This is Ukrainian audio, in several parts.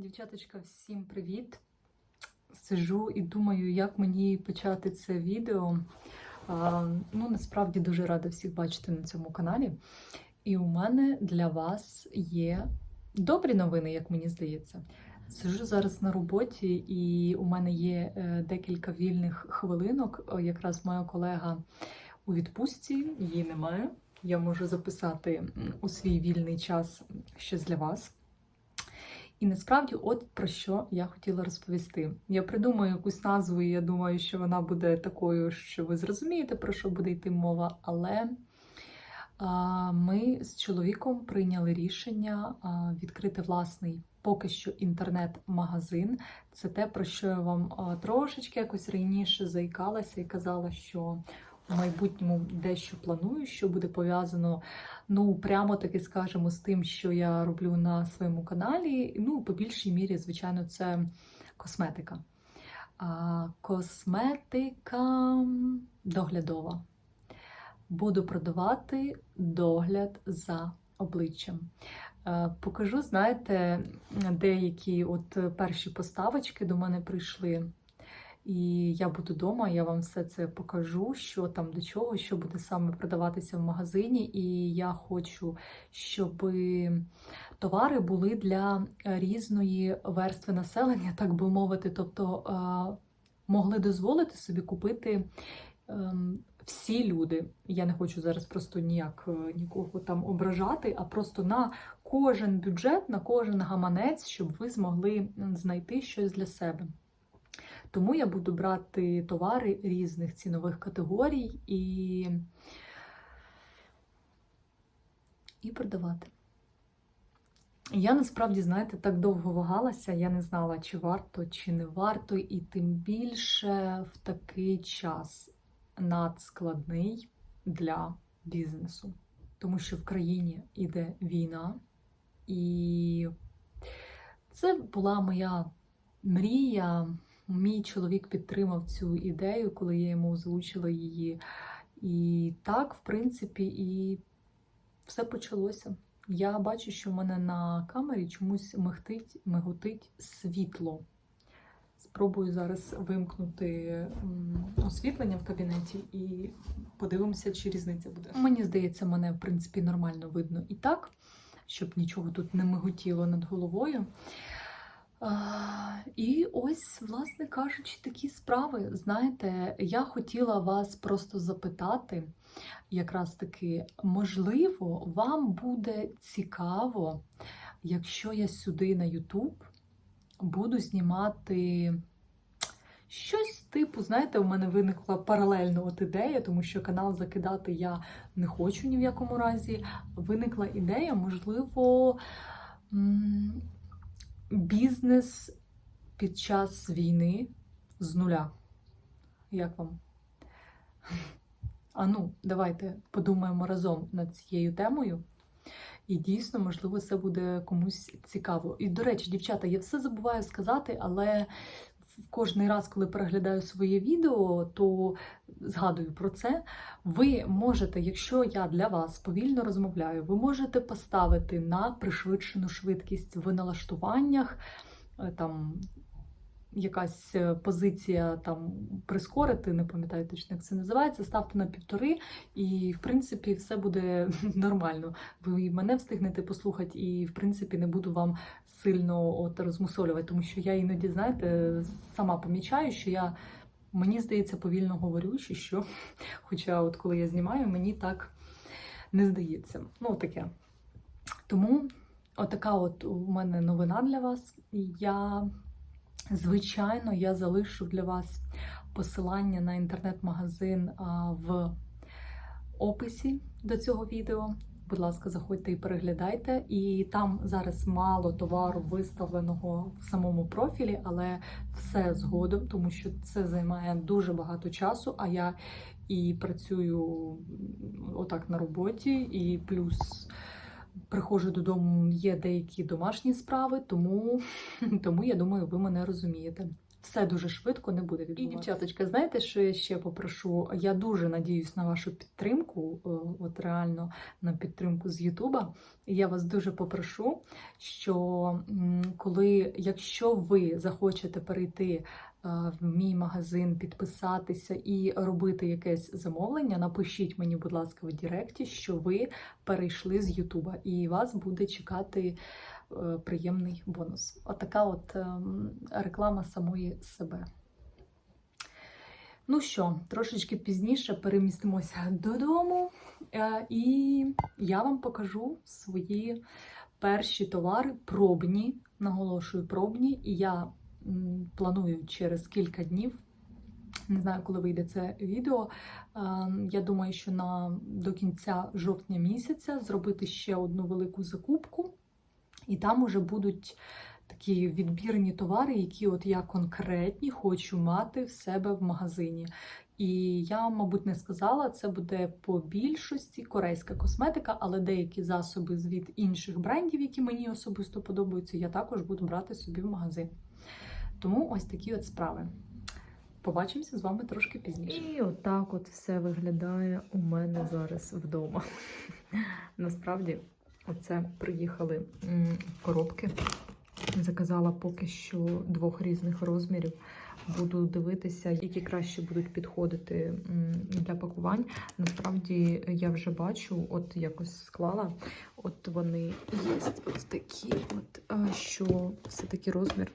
Дівчаточка, всім привіт! Сижу і думаю, як мені почати це відео. А, ну, насправді дуже рада всіх бачити на цьому каналі. І у мене для вас є добрі новини, як мені здається. Сижу зараз на роботі, і у мене є е, декілька вільних хвилинок. Якраз моя колега у відпустці, її немає. Я можу записати у свій вільний час щось для вас. І насправді, от про що я хотіла розповісти. Я придумаю якусь назву, і я думаю, що вона буде такою, що ви зрозумієте, про що буде йти мова. Але а, ми з чоловіком прийняли рішення а, відкрити власний поки що інтернет-магазин. Це те, про що я вам а, трошечки якось раніше заїкалася і казала, що в майбутньому дещо планую, що буде пов'язано Ну, прямо таки скажемо з тим, що я роблю на своєму каналі. Ну, по більшій мірі, звичайно, це косметика. А, Косметика доглядова. Буду продавати догляд за обличчям. Е, Покажу, знаєте, деякі от перші поставочки до мене прийшли. І я буду вдома, я вам все це покажу, що там до чого, що буде саме продаватися в магазині. І я хочу, щоб товари були для різної верстви населення, так би мовити. Тобто е, могли дозволити собі купити ем, всі люди. Я не хочу зараз просто ніяк е, нікого там ображати, а просто на кожен бюджет, на кожен гаманець, щоб ви змогли знайти щось для себе. Тому я буду брати товари різних цінових категорій і, і продавати. Я насправді, знаєте, так довго вагалася, я не знала, чи варто, чи не варто, і тим більше в такий час надскладний для бізнесу. Тому що в країні йде війна, і це була моя мрія. Мій чоловік підтримав цю ідею, коли я йому озвучила її. І так, в принципі, і все почалося. Я бачу, що в мене на камері чомусь мигтить, миготить світло. Спробую зараз вимкнути освітлення в кабінеті і подивимося, чи різниця буде. Мені здається, мене в принципі нормально видно і так, щоб нічого тут не миготіло над головою. І ось, власне кажучи, такі справи. Знаєте, я хотіла вас просто запитати, якраз таки, можливо, вам буде цікаво, якщо я сюди на YouTube буду знімати щось типу, знаєте, у мене виникла паралельно от ідея, тому що канал закидати я не хочу ні в якому разі. Виникла ідея, можливо. Бізнес під час війни з нуля. Як вам? А ну, давайте подумаємо разом над цією темою. І дійсно, можливо, це буде комусь цікаво. І, до речі, дівчата, я все забуваю сказати, але кожний раз, коли переглядаю своє відео, то згадую про це. Ви можете, якщо я для вас повільно розмовляю, ви можете поставити на пришвидшену швидкість в налаштуваннях. е, Там якась е, позиція там прискорити, не пам'ятаю точно, як це називається. Ставте на півтори, і в принципі все буде нормально. Ви мене встигнете послухати, і в принципі не буду вам сильно от розмусолювати, тому що я іноді, знаєте, сама помічаю, що я. Мені здається, повільно говорю, чи що. Хоча, от коли я знімаю, мені так не здається. Ну, таке. Тому отака от у мене новина для вас. Я, звичайно, я залишу для вас посилання на інтернет-магазин в описі до цього відео. Будь ласка, заходьте і переглядайте. І там зараз мало товару виставленого в самому профілі, але все згодом, тому що це займає дуже багато часу. А я і працюю отак на роботі, і плюс приходжу додому, є деякі домашні справи, тому, тому я думаю, ви мене розумієте. Все дуже швидко не буде відбуватися. І, дівчаточка, знаєте, що я ще попрошу? Я дуже надіюсь на вашу підтримку, е, от реально на підтримку з Ютуба. Я вас дуже попрошу, що коли, якщо ви захочете перейти е, в мій магазин, підписатися і робити якесь замовлення, напишіть мені, будь ласка, в Директі, що ви перейшли з Ютуба, і вас буде чекати приємний бонус. Отака от ем, реклама самої себе. Ну що, трошечки пізніше перемістимося додому, е, і я вам покажу свої перші товари, пробні, наголошую, пробні, і я планую через кілька днів. Не знаю, коли вийде це відео. е, Я думаю, що на до кінця жовтня місяця зробити ще одну велику закупку, і там уже будуть такі відбірні товари, які от я конкретні хочу мати в себе в магазині. І я, мабуть, не сказала, це буде по більшості корейська косметика, але деякі засоби від інших брендів, які мені особисто подобаються, я також буду брати собі в магазин. Тому ось такі от справи. Побачимося з вами трошки пізніше. І отак от все виглядає у мене зараз вдома. Насправді, оце приїхали коробки. Заказала поки що двох різних розмірів. Буду дивитися, які краще будуть підходити для пакувань. Насправді я вже бачу, от якось склала. От вони є ось такі, от, що все-таки розмір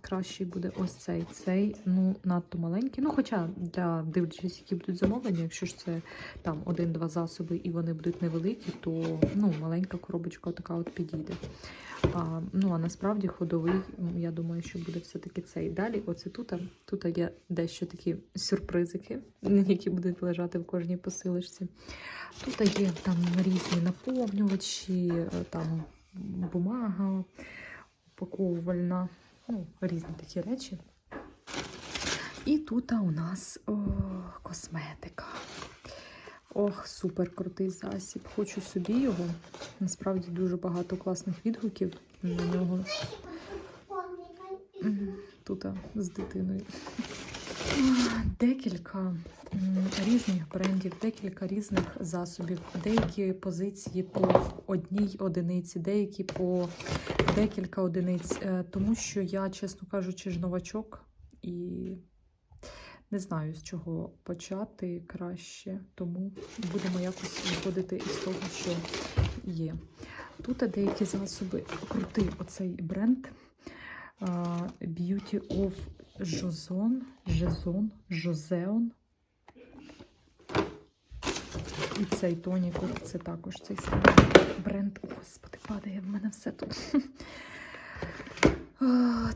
кращий буде ось цей. Цей ну надто маленький. Ну, хоча для дивлячись, які будуть замовлення, якщо ж це там один-два засоби і вони будуть невеликі, то ну, маленька коробочка така от підійде. А, ну а насправді ходовий, я думаю, що буде все-таки цей. Далі, оце тут, тут є дещо такі сюрпризики, які будуть лежати в кожній посилочці. Тут є там різні наповнювачі, е, там бумага упаковувальна, ну, різні такі речі. І тут у нас о, косметика. Ох, супер крутий засіб. Хочу собі його. Насправді дуже багато класних відгуків на нього. Тут з дитиною. Декілька різних брендів, декілька різних засобів, деякі позиції по одній одиниці, деякі по декілька одиниць. Е, Тому що я, чесно кажучи, ж новачок і не знаю, з чого почати краще, тому будемо якось виходити із того, що є. Тут деякі засоби крутий оцей бренд Beauty of Jozon, Jezon, Joseon. І цей тонік, це також цей самий бренд. Господи, падає в мене все тут.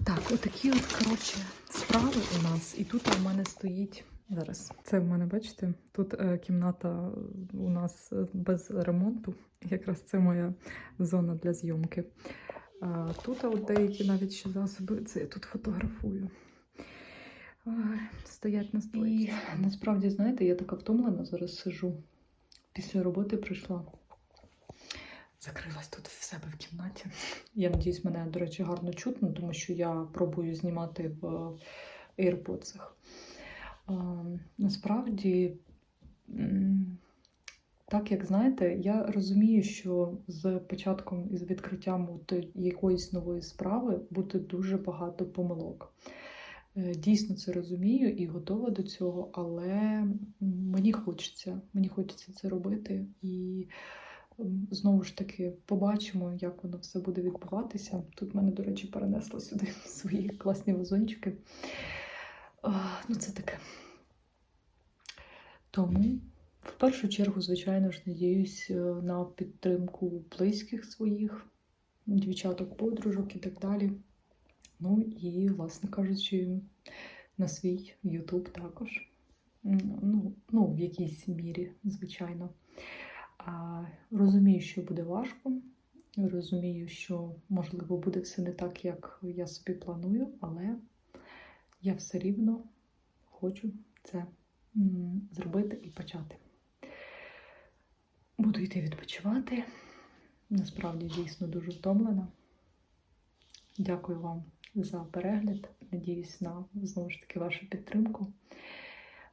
Так, отакі от, коротше, справи у нас. І тут у мене стоїть. Зараз це в мене, бачите, тут е, кімната у нас е, без ремонту. Якраз це моя зона для зйомки. А, тут от деякі навіть ще засоби. Це я тут фотографую. Стоять на столі. І насправді, знаєте, я така втомлена зараз сижу. Після роботи прийшла. Закрилась тут в себе в кімнаті. Я надіюсь, мене, до речі, гарно чутно, тому що я пробую знімати в AirPods. А, насправді, так як знаєте, я розумію, що з початком і з відкриттям якоїсь нової справи буде дуже багато помилок. Е, Дійсно це розумію і готова до цього, але мені хочеться, мені хочеться це робити. І знову ж таки побачимо, як воно все буде відбуватися. Тут мене, до речі, перенесло сюди свої класні вазончики. Ну, це таке. Тому в першу чергу, звичайно ж, надіюсь е, на підтримку близьких своїх, дівчаток, подружок і так далі. Ну і, власне кажучи, на свій YouTube також. Ну, ну, в якійсь мірі, звичайно. А, розумію, що буде важко. Розумію, що, можливо, буде все не так, як я собі планую, але я все рівно хочу це зробити і почати. Буду йти відпочивати. Насправді дійсно дуже втомлена. Дякую вам за перегляд. Надіюсь на знову ж таки вашу підтримку.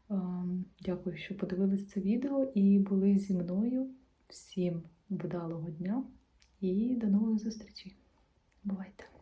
Ем, Дякую, що подивились це відео і були зі мною. Всім вдалого дня і до нової зустрічі. Бувайте!